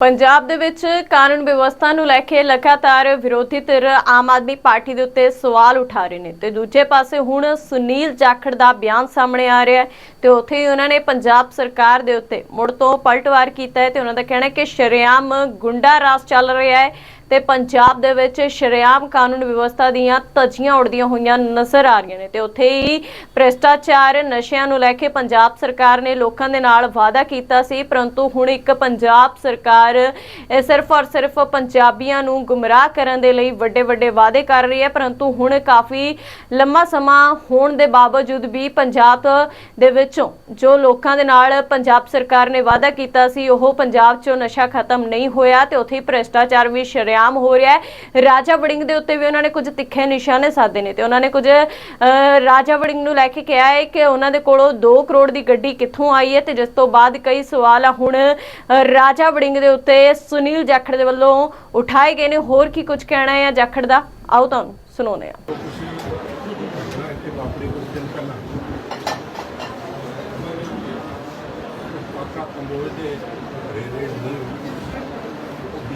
ਪੰਜਾਬ ਦੇ ਵਿੱਚ ਕਾਨੂੰਨ ਵਿਵਸਥਾ ਨੂੰ ਲੈ ਕੇ ਲਗਾਤਾਰ ਵਿਰੋਧੀ ਧਿਰ ਆਮ ਆਦਮੀ ਪਾਰਟੀ ਦੇ ਉੱਤੇ ਸਵਾਲ ਉਠਾ ਰਹੇ ਨੇ ਤੇ ਦੂਜੇ ਪਾਸੇ ਹੁਣ ਸੁਨੀਲ ਜਾਖੜ ਦਾ ਬਿਆਨ ਸਾਹਮਣੇ ਆ ਰਿਹਾ ਹੈ ਤੇ ਉੱਥੇ ਹੀ ਉਹਨਾਂ ਨੇ ਪੰਜਾਬ ਸਰਕਾਰ ਦੇ ਉੱਤੇ ਮੁੜ ਤੋਂ ਪਲਟਵਾਰ ਕੀਤਾ ਹੈ ਤੇ ਉਹਨਾਂ ਦਾ ਕਹਿਣਾ ਹੈ ਕਿ ਸ਼ਰੇਆਮ ਗੁੰਡਾ ਰਾਜ ਚੱਲ ਰਿਹਾ ਹੈ ਤੇ ਪੰਜਾਬ ਦੇ ਵਿੱਚ ਸ਼ਰੇਆਮ ਕਾਨੂੰਨ ਵਿਵਸਥਾ ਦੀਆਂ ਧੱਜੀਆਂ ਉੜਦੀਆਂ ਹੋਈਆਂ ਨਜ਼ਰ ਆ ਰਹੀਆਂ ਨੇ ਤੇ ਉੱਥੇ ਹੀ ਭ੍ਰਿਸ਼ਟਾਚਾਰ ਨਸ਼ਿਆਂ ਨੂੰ ਲੈ ਕੇ ਪੰਜਾਬ ਸਰਕਾਰ ਨੇ ਲੋਕਾਂ ਦੇ ਨਾਲ ਵਾਅਦਾ ਕੀਤਾ ਸੀ, ਪਰੰਤੂ ਹੁਣ ਇੱਕ ਪੰਜਾਬ ਸਰਕਾਰ, ਇਹ ਸਿਰਫ ਔਰ ਸਿਰਫ ਪੰਜਾਬੀਆਂ ਨੂੰ ਗੁੰਮਰਾਹ ਕਰਨ ਦੇ ਲਈ ਵੱਡੇ ਵੱਡੇ ਵਾਅਦੇ ਕਰ ਰਹੀ ਹੈ, ਪਰੰਤੂ ਹੁਣ ਕਾਫੀ ਲੰਮਾ ਸਮਾਂ ਹੋਣ ਦੇ ਬਾਵਜੂਦ ਵੀ ਪੰਜਾਬ ਦੇ ਵਿੱਚੋਂ ਜੋ ਲੋਕਾਂ ਦੇ ਨਾਲ ਪੰਜਾਬ ਸਰਕਾਰ ਨੇ ਵਾਅਦਾ ਕੀਤਾ ਸੀ, ਉਹ ਪੰਜਾਬ 'ਚੋਂ ਨਸ਼ਾ ਖਤਮ ਨਹੀਂ ਹੋਇਆ ਤੇ ਉੱਥੇ ਹੀ ਭ੍ਰਿਸ਼ਟਾਚਾਰ ਵੀ ਸ਼ਰਿਆ ਸ਼ਰੇਆਮ ਹੋ ਰਿਹਾ ਹੈ। ਰਾਜਾ ਵੜਿੰਗ ਦੇ ਉੱਤੇ ਵੀ ਉਹਨਾਂ ਨੇ ਕੁਝ ਤਿੱਖੇ ਨਿਸ਼ਾਨੇ ਸਾਧੇ ਨੇ ਤੇ ਉਹਨਾਂ ਨੇ ਕੁਝ ਅਹ, ਰਾਜਾ ਵੜਿੰਗ ਨੂੰ ਲੈ ਕੇ ਕਿਹਾ ਹੈ ਕਿ ਉਹਨਾਂ ਦੇ ਕੋਲੋਂ 2 ਕਰੋੜ ਦੀ ਗੱਡੀ ਕਿੱਥੋਂ ਆਈ ਹੈ ਤੇ ਜਿਸ ਤੋਂ ਬਾਅਦ ਕਈ ਸਵਾਲ ਹੁਣ ਰਾਜਾ ਵੜਿੰਗ ਦੇ ਉੱਤੇ ਸੁਨੀਲ ਜਾਖੜ ਦੇ ਵੱਲੋਂ ਉਠਾਏ ਗਏ ਨੇ। ਹੋਰ ਕੀ ਕੁਝ ਕਹਿਣਾ ਹੈ ਜਾਖੜ ਦਾ? ਆਓ ਤੁਹਾਨੂੰ ਸੁਣਾਉਂਦੇ ਹਾਂ। ਕੰਬੋਜ ਦੇ ਰੇਰੇ ਨਹੀਂ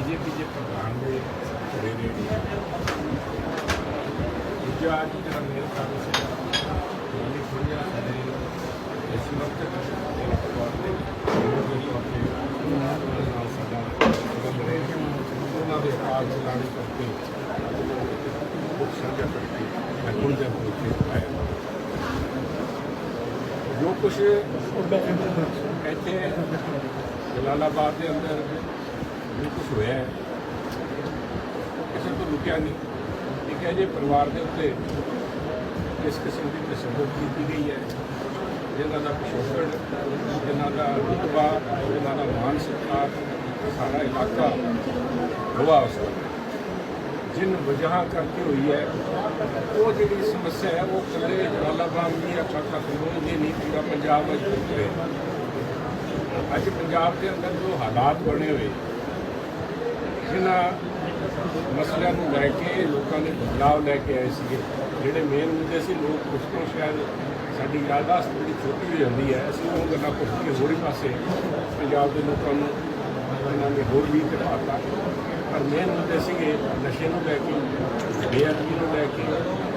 ਬੀਜੇਪੀ ਦੇ ਪ੍ਰਧਾਨ ਦੇ ਰੇਰੇ ਦੂਜਾ ਅੱਜ ਜਿਹੜਾ ਮੇਲ ਕਰ ਸੀ ਇਹ ਥੋੜ੍ਹਾ ਸਾਡੇ ਇਸ ਵਕਤ ਦੇ ਤੌਰ ਤੇ ਵਿਰੋਧੀ ਤੌਰ ਨਾਲ ਸਾਡਾ ਸੰਬੰਧ ਰਹੇ ਉਹਨਾਂ ਦੇ ਆਗ ਚਲਾਣੇ ਕਰਕੇ ਉਹ ਸਾਂਝਾ ਕਰਕੇ ਮੈਂ ਹੁਣ ਦੇ ਉੱਤੇ ਆਇਆ। ਜੋ ਕੁਛ ਇੱਥੇ ਜਲਾਲਾਬਾਦ ਦੇ ਅੰਦਰ ਜੋ ਕੁਛ ਹੋਇਆ ਹੈ। ਕਿਸੇ ਤੋਂ ਲੁਕਿਆ ਨਹੀਂ। ਠੀਕ ਹੈ ਜੇ ਪਰਿਵਾਰ ਦੇ ਉੱਤੇ ਇਸ ਕਿਸਮ ਦੀ ਤਸ਼ੱਦਦ ਕੀਤੀ ਗਈ ਹੈ, ਜਿਨ੍ਹਾਂ ਦਾ ਪਿਛੋਕੜ, ਜਿਨ੍ਹਾਂ ਦਾ ਰੁਤਬਾ, ਜਿਨ੍ਹਾਂ ਦਾ ਮਾਨ ਸਤਿਕਾਰ, ਸਾਰਾ ਇਲਾਕਾ ਗਵਾਹ ਉਸ ਦਾ। ਜਿਨ ਵਜ੍ਹਾ ਕਰਕੇ ਹੋਈ ਹੈ, ਉਹ ਜਿਹੜੀ ਸਮੱਸਿਆ ਹੈ, ਉਹ ਕੱਲੇ ਜਲਾਲਾਬਾਦ ਦੀ ਜਾਂ ਕਾਕਾ ਕੰਦੋਜ ਦੀ ਨਹੀਂ, ਪੂਰਾ ਪੰਜਾਬ ਵਿੱਚ ਭੁਗਤ ਰਿਹਾ ਅੱਜ ਪੰਜਾਬ ਦੇ ਅੰਦਰ ਜੋ ਹਾਲਾਤ ਬਣੇ ਹੋਏ ਇਹਨਾਂ ਮਸਲਿਆਂ ਨੂੰ ਲੈ ਕੇ ਲੋਕਾਂ ਦੇ ਬਦਲਾਅ ਲੈ ਕੇ ਆਏ ਸੀਗੇ। ਜਿਹੜੇ ਮੇਨ ਮੁੱਦੇ ਸੀ, ਲੋਕ ਉਸ ਤੋਂ ਸ਼ਾਇਦ ਸਾਡੀ ਯਾਦਾਸ਼ਤ ਬੜੀ ਛੋਟੀ ਹੋ ਜਾਂਦੀ ਹੈ, ਅਸੀਂ ਉਹ ਗੱਲਾਂ ਪੁੱਛ ਕੇ ਹੋਰ ਹੀ ਪਾਸੇ। ਪੰਜਾਬ ਦੇ ਲੋਕਾਂ ਨੂੰ ਇਹਨਾਂ ਨੇ ਹੋਰ ਵੀ ਦਿਖਾਤਾ। ਪਰ ਮੇਨ ਮੁੱਦੇ ਸੀਗੇ ਨਸ਼ੇ ਨੂੰ ਲੈ ਕੇ, ਬੇਅਦਬੀ ਨੂੰ ਲੈ ਕੇ,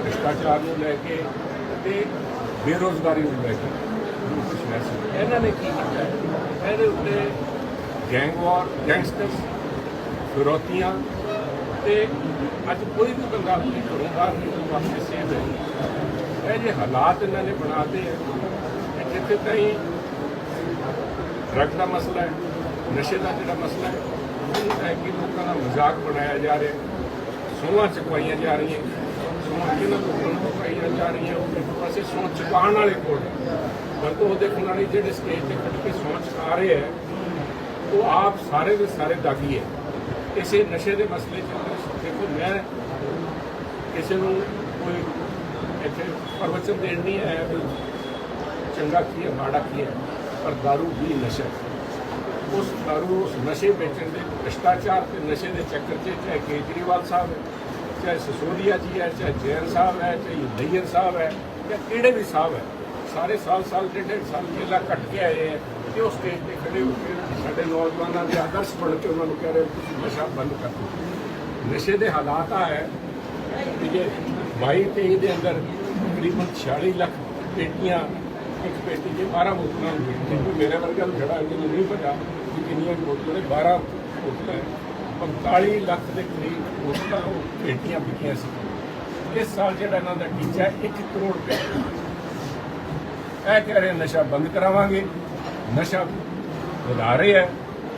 ਭ੍ਰਿਸ਼ਟਾਚਾਰ ਨੂੰ ਲੈ ਕੇ ਤੇ ਬੇਰੋਜ਼ਗਾਰੀ ਨੂੰ ਲੈ ਕੇ। ਜੋ ਕੁਛ ਇਹਨਾਂ ਨੇ ਕੀ ਕੀਤਾ? ਇਹਦੇ ਉੱਤੇ ਗੈਂਗ ਵਾਰ ਗੈਂਗਸਟਰਸ ਫਿਰੌਤੀਆਂ ਤੇ ਅੱਜ ਕੋਈ ਵੀ ਬੰਦਾ ਆਪਣੇ ਘਰੋਂ ਬਾਹਰ ਨਿਕਲਣ ਵਾਸਤੇ ਸੇਫ ਹੈ ਇਹ ਜੇ ਹਾਲਾਤ ਇਹਨਾਂ ਨੇ ਬਣਾਤੇ ਹੈ ਕਿ ਜਿੱਥੇ ਤਾਈਂ ਡਰੱਗ ਦਾ ਮਸਲਾ ਹੈ, ਨਸ਼ੇ ਦਾ ਜਿਹੜਾ ਮਸਲਾ ਹੈ ਉਹਨੂੰ ਲੈ ਕੇ ਲੋਕਾਂ ਦਾ ਮਜ਼ਾਕ ਬਣਾਇਆ ਜਾ ਰਿਹਾ ਸੋਹਾਂ ਚੁਕਵਾਈਆਂ ਜਾ ਰਹੀਆਂ ਸੋਹਾਂ ਕਿਹਨਾਂ ਲੋਕਾਂ ਨੂੰ ਚੁਕਵਾਈਆਂ ਜਾ ਰਹੀਆਂ ਉਹ ਇੱਕ ਪਾਸੇ ਸੋਹ ਚੁਕਾਉਣ ਵਾਲੇ ਕੋਲ, ਪਰ ਉਹ ਦੇਖਣ ਵਾਲੇ ਜਿਹੜੇ ਸਟੇਜ ਤੇ ਖੜ ਕੇ ਸੋਹ ਚੁਕਾ ਰਹੇ ਹੈ ਉਹ ਆਪ ਸਾਰੇ ਦੇ ਸਾਰੇ ਦਾਗੀ ਹੈ। ਇਸੇ ਨਸ਼ੇ ਦੇ ਮਸਲੇ 'ਚ ਦੇਖੋ ਮੈਂ ਕਿਸੇ ਨੂੰ ਕੋਈ ਇੱਥੇ ਪ੍ਰਵਚਨ ਦੇਣ ਨਹੀਂ ਆਇਆ ਵੀ ਚੰਗਾ ਕੀ ਹੈ ਮਾੜਾ ਕੀ ਹੈ ਪਰ दारू ਵੀ ਨਸ਼ਾ ਹੈ। ਉਸ दारू ਉਸ ਨਸ਼ੇ ਵੇਚਣ ਦੇ ਭ੍ਰਿਸ਼ਟਾਚਾਰ ਤੇ ਨਸ਼ੇ ਦੇ ਚੱਕਰ 'ਚ ਚਾਹੇ ਕੇਜਰੀਵਾਲ ਸਾਹਿਬ ਹੈ ਚਾਹੇ ਸਿਸੋਦੀਆ ਜੀ ਹੈ ਚਾਹੇ ਜੈਨ ਸਾਹਿਬ ਹੈ ਚਾਹੇ ਦਈਰ ਸਾਹਿਬ ਹੈ ਜਾਂ ਕਿਹੜੇ ਵੀ ਸਾਹਿਬ ਹੈ ਸਾਰੇ ਸਾਲ ਸਾਲ ਡੇਢ ਡੇਢ ਸਾਲ ਪਹਿਲਾਂ ਕੱਟ ਕੇ ਆਏ ਹੈ ਤੇ ਉਹ ਸਟੇਜ ਤੇ ਖੜੇ ਹੋ ਕੇ ਸਾਡੇ ਨੌਜਵਾਨਾਂ ਦੇ ਆਦਰਸ਼ ਬਣ ਕੇ ਉਹਨਾਂ ਨੂੰ ਕਹਿ ਰਹੇ ਤੁਸੀਂ ਨਸ਼ਾ ਬੰਦ ਕਰ ਦਿਓ। ਨਸ਼ੇ ਦੇ ਹਾਲਾਤ ਆ ਹੈ ਕਿ ਜੇ 22 23 ਦੇ ਅੰਦਰ ਤਕਰੀਬਨ 46 ਲੱਖ ਪੇਟੀਆਂ ਇੱਕ ਪੇਟੀ ਦੇ 12 ਬੋਤਲਾਂ ਹੁੰਦੀਆਂ ਜੇ ਮੇਰੇ ਵਰਗਾ ਨੂੰ ਖੜਾ ਜਿਹਨੂੰ ਨਹੀਂ ਪਤਾ ਕਿ ਕਿੰਨੀਆਂ ਕੁ ਬੋਤਲਾਂ ਨੇ 12 ਬੋਤਲਾਂ ਹੈ। 45 ਲੱਖ ਦੇ ਕਰੀਬ ਬੋਤਲਾਂ ਪੇਟੀਆਂ ਵਿਕੀਆਂ ਸੀ। ਇਸ ਸਾਲ ਜਿਹੜਾ ਇਹਨਾਂ ਦਾ ਟੀਚਾ ਹੈ 1 ਕਰੋੜ ਰੁਪਏ। ਇਹ ਕਹਿ ਰਹੇ ਨਸ਼ਾ ਬੰਦ ਕਰਾਵਾਂਗੇ। ਨਸ਼ਾ ਵਧਾ ਰਹੇ ਹੈ,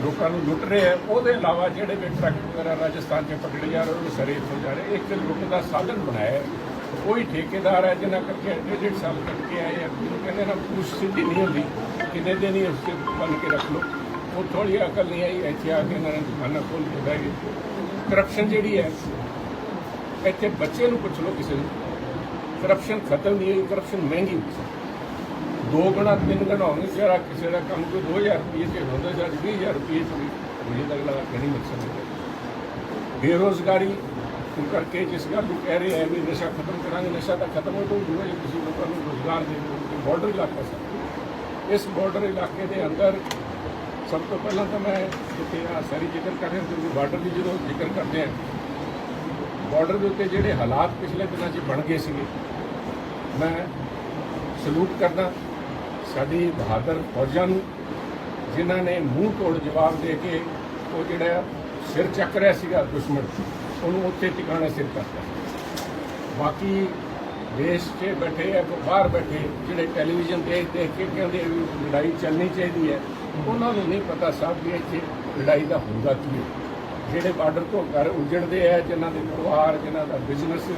ਲੋਕਾਂ ਨੂੰ ਲੁੱਟ ਰਹੇ ਹੈ, ਉਹਦੇ ਇਲਾਵਾ ਜਿਹੜੇ ਵੀ ਟਰੱਕ ਵਗੈਰਾ ਰਾਜਸਥਾਨ 'ਚ ਪਕੜੇ ਜਾ ਰਹੇ ਉਹ ਸਾਰੇ ਇੱਥੋਂ ਜਾ ਰਹੇ ਇੱਕ ਲੁੱਟ ਦਾ ਸਾਧਨ ਬਣਾਇਆ ਹੈ। ਕੋਈ ਠੇਕੇਦਾਰ ਹੈ ਜਿਹਨਾਂ ਕਰਕੇ ਡੇਢ ਡੇਢ ਸਾਲ ਕੱਟ ਆਏ ਆ ਕਹਿੰਦੇ ਨਾ ਪੁਸ਼ ਸਿੱਧੀ ਨਹੀਂ ਹੁੰਦੀ ਕਿੰਨੇ ਦਿਨ ਹੀ ਉਸੇ ਬਣ ਕੇ ਰੱਖ ਲਓ। ਉਹ ਥੋੜੀ ਅਕਲ ਨਹੀਂ ਆਈ, ਇੱਥੇ ਆ ਕੇ ਇਹਨਾਂ ਨੇ ਦੁਕਾਨਾਂ ਖੋਲ ਕੇ ਬਹਿ ਗਏ। ਕਰਪਸ਼ਨ ਜਿਹੜੀ ਹੈ, ਇੱਥੇ ਬੱਚੇ ਨੂੰ ਪੁੱਛ ਲਓ ਕਿਸੇ ਨੂੰ। ਕਰਪਸ਼ਨ ਖਤਮ ਨਹੀਂ ਹੋਈ ਕਰਪਸ਼ਨ ਮਹਿੰਗੀ ਹੋਈ ਦੋ ਗੁਣਾ ਤਿੰਨ ਗੁਣਾ ਹੋਣੀ ਸਾਰਾ ਕਿਸੇ ਦਾ ਕੰਮ ਕੋਈ 2000 ਰੁਪਏ 'ਚ ਹੁੰਦਾ, ਜਾਂ 20000 ਰੁਪਏ ਚ ਵੀ ਮੁਝੇ ਤਾਂ ਅਗਲਾ ਨਹੀਂ ਮਕਸਦ ਹੈ ਬੇਰੋਜ਼ਗਾਰੀ ਨੂੰ ਕਰਕੇ ਜਿਸ ਗੱਲ ਨੂੰ ਕਹਿ ਰਹੇ ਹੈ ਵੀ ਨਸ਼ਾ ਖਤਮ ਕਰਾਂਗੇ, ਨਸ਼ਾ ਤਾਂ ਖਤਮ ਹੋ ਤੋਂ ਦੂਏ ਤੁਸੀਂ ਲੋਕਾਂ ਨੂੰ ਰੋਜ਼ਗਾਰ ਦੇ ਦਿਓ ਬਾਰਡਰ ਇਲਾਕਾ ਸੀ ਇਸ ਬਾਰਡਰ ਇਲਾਕੇ ਦੇ ਅੰਦਰ ਸਭ ਤੋਂ ਪਹਿਲਾਂ ਤਾਂ ਮੈਂ ਜਿੱਥੇ ਆ ਸਾਰੀ ਜ਼ਿਕਰ ਕਰ ਰਿਹਾ, ਕਿਉਂਕਿ ਬਾਰਡਰ ਦੀ ਜਦੋਂ ਜ਼ਿਕਰ ਕਰਦੇ ਹਾਂ ਬਾਰਡਰ ਦੇ ਉੱਤੇ ਜਿਹੜੇ ਹਾਲਾਤ ਪਿਛਲੇ ਦਿਨਾਂ 'ਚ ਬਣ ਗਏ ਸੀਗੇ, ਮੈਂ ਸਲੂਟ ਕਰਦਾ ਸਾਡੀ ਬਹਾਦਰ ਫੌਜਾਂ ਨੂੰ, ਜਿਨ੍ਹਾਂ ਨੇ ਮੂੰਹ ਤੋੜ ਜਵਾਬ ਦੇ ਕੇ ਉਹ ਜਿਹੜਾ ਸਿਰ ਚੱਕ ਰਿਹਾ ਸੀਗਾ ਦੁਸ਼ਮਣ, ਉਹਨੂੰ ਉੱਥੇ ਟਿਕਾਣਾ ਸਿਰ ਕਰਤਾ ਬਾਕੀ ਦੇਸ਼ 'ਚ ਬੈਠੇ ਆ ਬਾਹਰ ਬੈਠੇ, ਜਿਹੜੇ ਟੈਲੀਵਿਜ਼ਨ ਦੇਖ ਦੇਖ ਕੇ ਕਹਿੰਦੇ ਵੀ ਲੜਾਈ ਚੱਲਣੀ ਚਾਹੀਦੀ ਹੈ, ਉਹਨਾਂ ਨੂੰ ਨਹੀਂ ਪਤਾ ਸਾਹਿਬ ਵੀ ਇੱਥੇ ਲੜਾਈ ਦਾ ਹੁੰਦਾ ਕੀ ਹੈ। ਜਿਹੜੇ ਬਾਰਡਰ ਤੋਂ ਘਰ ਉਜੜਦੇ ਆ, ਜਿਨ੍ਹਾਂ ਦੇ ਪਰਿਵਾਰ, ਜਿਨ੍ਹਾਂ ਦਾ ਬਿਜ਼ਨਸ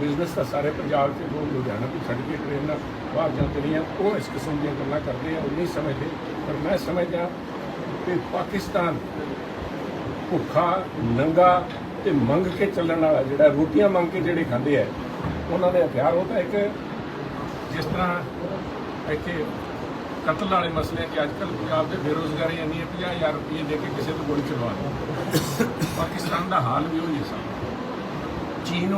ਬਿਜ਼ਨਸ ਤਾਂ ਸਾਰੇ ਪੰਜਾਬ 'ਚ ਲੋਕ ਲੁਧਿਆਣਾ ਤੋਂ ਛੱਡ ਕੇ ਟ੍ਰੇਨਾਂ ਬਾਹਰ ਜਾਂਦੇ ਰਹੀਆਂ ਉਹ ਇਸ ਕਿਸਮ ਦੀਆਂ ਗੱਲਾਂ ਕਰਦੇ ਆ, ਉਹ ਨਹੀਂ ਸਮਝਦੇ। ਪਰ ਮੈਂ ਸਮਝਦਾ ਕਿ ਪਾਕਿਸਤਾਨ ਭੁੱਖਾ, ਨੰਗਾ ਤੇ ਮੰਗ ਕੇ ਚੱਲਣ ਵਾਲਾ ਜਿਹੜਾ ਰੋਟੀਆਂ ਮੰਗ ਕੇ ਜਿਹੜੇ ਖਾਂਦੇ ਆ, ਉਹਨਾਂ ਦੇ ਹਥਿਆਰ, ਉਹ ਤਾਂ ਇੱਕ ਜਿਸ ਤਰ੍ਹਾਂ ਇੱਥੇ ਕਤਲ ਵਾਲੇ ਮਸਲੇ ਕਿ ਅੱਜ ਕੱਲ੍ਹ ਪੰਜਾਬ ਦੇ ਬੇਰੋਜ਼ਗਾਰੀ ਇੰਨੀ ਹੈ 50000 ਰੁਪਏ ਦੇ ਕੇ ਕਿਸੇ ਤੋਂ ਗੋਲੀ ਚਲਵਾ ਲਓ ਪਾਕਿਸਤਾਨ ਦਾ ਹਾਲ ਵੀ ਉਹ ਹੀ ਹੈ ਸਭ ਚੀਨ